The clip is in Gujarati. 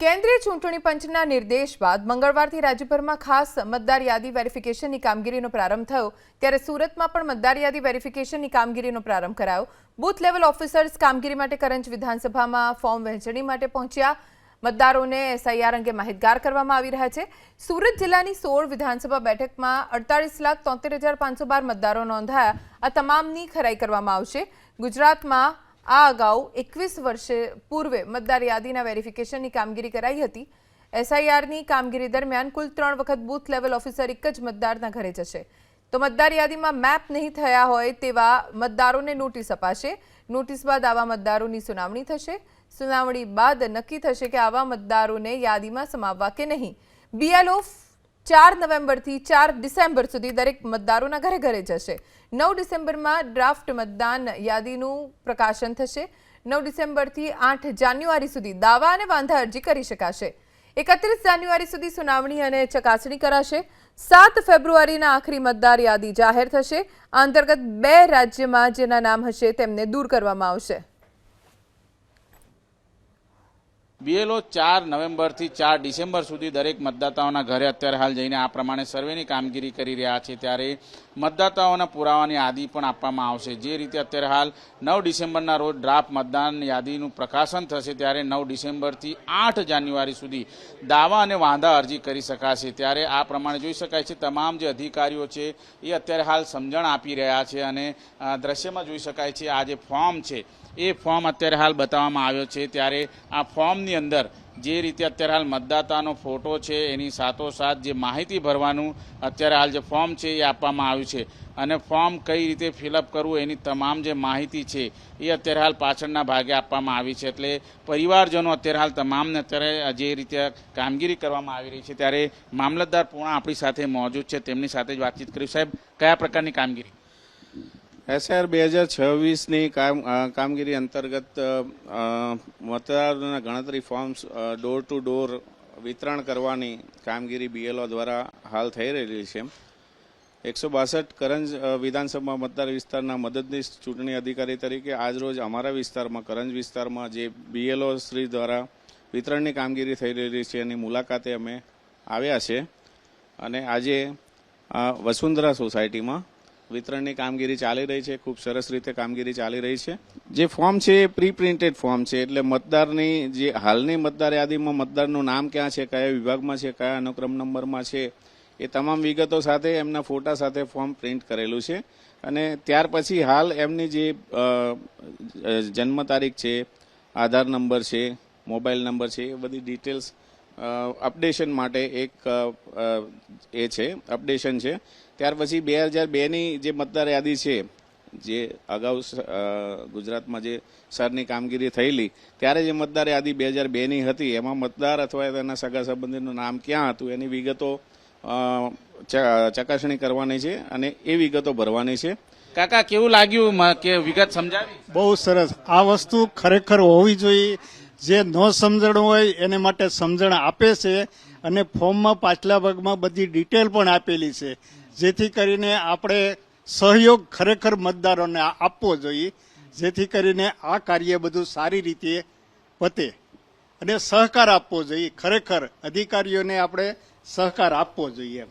કેન્દ્રીય ચૂંટણી પંચના નિર્દેશ બાદ મંગળવારથી રાજ્યભરમાં ખાસ મતદાર યાદી વેરિફિકેશનની કામગીરીનો પ્રારંભ થયો. ત્યારે સુરતમાં પણ મતદાર યાદી વેરિફિકેશનની કામગીરીનો પ્રારંભ કરાયો. બૂથ લેવલ ઓફિસર્સ કામગીરી માટે કરંજ વિધાનસભામાં ફોર્મ વહેંચણી માટે પહોંચ્યા. મતદારોને એસઆઈઆર અંગે માહિતગાર કરવામાં આવી રહ્યા છે. સુરત જિલ્લાની સોળ વિધાનસભા બેઠકમાં અડતાલીસ લાખ તોતેર હજાર પાંચસો બાર મતદારો નોંધાયા. આ તમામની ખરાઈ કરવામાં આવશે. ગુજરાતમાં આ અગાઉ એકવીસ વર્ષે પૂર્વે મતદાર યાદીના વેરિફિકેશનની કામગીરી કરાઈ હતી. એસઆઈઆરની કામગીરી દરમિયાન કુલ ત્રણ વખત બૂથ લેવલ ઓફિસર એક જ મતદારના ઘરે જશે. તો મતદાર યાદીમાં મેપ નહીં થયા હોય તેવા મતદારોને નોટિસ અપાશે. નોટિસ બાદ આવા મતદારોની સુનાવણી થશે. સુનાવણી બાદ નક્કી થશે કે આવા મતદારોને યાદીમાં સમાવવા કે નહીં. બીએલઓ ચાર નવેમ્બરથી ચાર ડિસેમ્બર સુધી દરેક મતદારોના ઘરે ઘરે જશે. નવ ડિસેમ્બરમાં ડ્રાફ્ટ મતદાન યાદીનું પ્રકાશન થશે. નવ ડિસેમ્બરથી આઠ જાન્યુઆરી સુધી દાવા અને વાંધા અરજી કરી શકાશે. એકત્રીસ જાન્યુઆરી સુધી સુનાવણી અને ચકાસણી કરાશે. સાત ફેબ્રુઆરીના આખરી મતદાર યાદી જાહેર થશે. આ અંતર્ગત બે રાજ્યમાં જેના નામ હશે તેમને દૂર કરવામાં આવશે. બીએલઓ ચાર નવેમ્બરથી ચાર ડિસેમ્બર સુધી દરેક મતદાતાઓના ઘરે અત્યારે હાલ જઈને આ પ્રમાણે સર્વેની કામગીરી કરી રહ્યા છે. ત્યારે મતદાતાઓના પુરાવાની યાદી પણ આપવામાં આવશે. જે રીતે અત્યારે હાલ નવ ડિસેમ્બરના રોજ ડ્રાફ્ટ મતદાન યાદીનું પ્રકાશન થશે, ત્યારે નવ ડિસેમ્બરથી આઠ જાન્યુઆરી સુધી દાવા અને વાંધા અરજી કરી શકાશે. ત્યારે આ પ્રમાણે જોઈ શકાય છે, તમામ જે અધિકારીઓ છે એ અત્યારે હાલ સમજણ આપી રહ્યા છે અને દ્રશ્યમાં જોઈ શકાય છે, આ જે ફોર્મ છે એ ફોર્મ અત્યારે હાલ બતાવવામાં આવ્યો છે. ત્યારે આ ફોર્મની અંદર જે રીતે અત્યારે હાલ મતદાતાનો ફોટો છે, એની સાથોસાથ જે માહિતી ભરવાનું અત્યારે હાલ જે ફોર્મ છે એ આપવામાં આવ્યું છે. અને ફોર્મ કઈ રીતે ફિલઅપ કરવું એની તમામ જે માહિતી છે એ અત્યારે હાલ પાછળના ભાગે આપવામાં આવી છે. એટલે પરિવારજનો અત્યારે હાલ તમામને અત્યારે જે રીતે કામગીરી કરવામાં આવી રહી છે, ત્યારે મામલતદાર પૂર્ણ આપણી સાથે મોજૂદ છે. તેમની સાથે જ વાતચીત કરી સાહેબ, કયા પ્રકારની કામગીરી? એસઆર બે હજાર છવ્વીસની કામ કામગીરી અંતર્ગત મતદારોના ગણતરી ફોર્મ્સ ડોર ટુ ડોર વિતરણ કરવાની કામગીરી બીએલઓ દ્વારા હાલ થઈ રહેલી છે. એકસો બાસઠ કરંજ વિધાનસભા મતદાર વિસ્તારના મદદનીશ ચૂંટણી અધિકારી તરીકે આજરોજ અમારા વિસ્તારમાં, કરંજ વિસ્તારમાં જે બીએલઓ શ્રી દ્વારા વિતરણની કામગીરી થઈ રહેલી છે, એની મુલાકાતે અમે આવ્યા છે. અને આજે વસુંધરા સોસાયટીમાં વિતરણની કામગીરી ચાલી રહી છે, ખૂબ સરસ રીતે કામગીરી ચાલી રહી છે. જે ફોર્મ છે એ પ્રી પ્રિન્ટેડ ફોર્મ છે, એટલે મતદારની જે હાલની મતદાર યાદીમાં મતદારનું નામ ક્યાં છે, કયા વિભાગમાં છે, કયા અનુક્રમ નંબરમાં છે, એ તમામ વિગતો સાથે એમના ફોટા સાથે ફોર્મ પ્રિન્ટ કરેલું છે. અને ત્યાર પછી હાલ એમની જે જન્મ તારીખ છે, આધાર નંબર છે, મોબાઈલ નંબર છે, એ બધી ડિટેલ્સ અપડેશન માટે એક એ છે અપડેશન છે. ત્યાર પછી બે હજાર બેની જે મતદાર યાદી છે, જે અગાઉ ગુજરાતમાં જે સરની કામગીરી થયેલી, ત્યારે જે મતદાર યાદી બે હજાર બેની હતી, એમાં મતદાર અથવા તેના સગા સંબંધીનું નામ ક્યાં હતું, એની વિગતો ચકાસણી કરવાની છે અને એ વિગતો ભરવાની છે. કાકા, કેવું લાગ્યું કે વિગત સમજાવી? બહુ સરસ. આ વસ્તુ ખરેખર હોવી જોઈએ. જે ન સમજણ હોય એને માટે સમજણ આપે છે અને ફોર્મમાં પાછલા ભાગમાં બધી ડિટેલ પણ આપેલી છે. જેથી કરીને આપણે સહયોગ ખરેખર મતદારોને આપવો જોઈએ. જેથી કરીને આ કાર્ય બધું સારી રીતે પતે અને સહકાર આપવો જોઈએ. ખરેખર અધિકારીઓને આપણે સહકાર આપવો જોઈએ.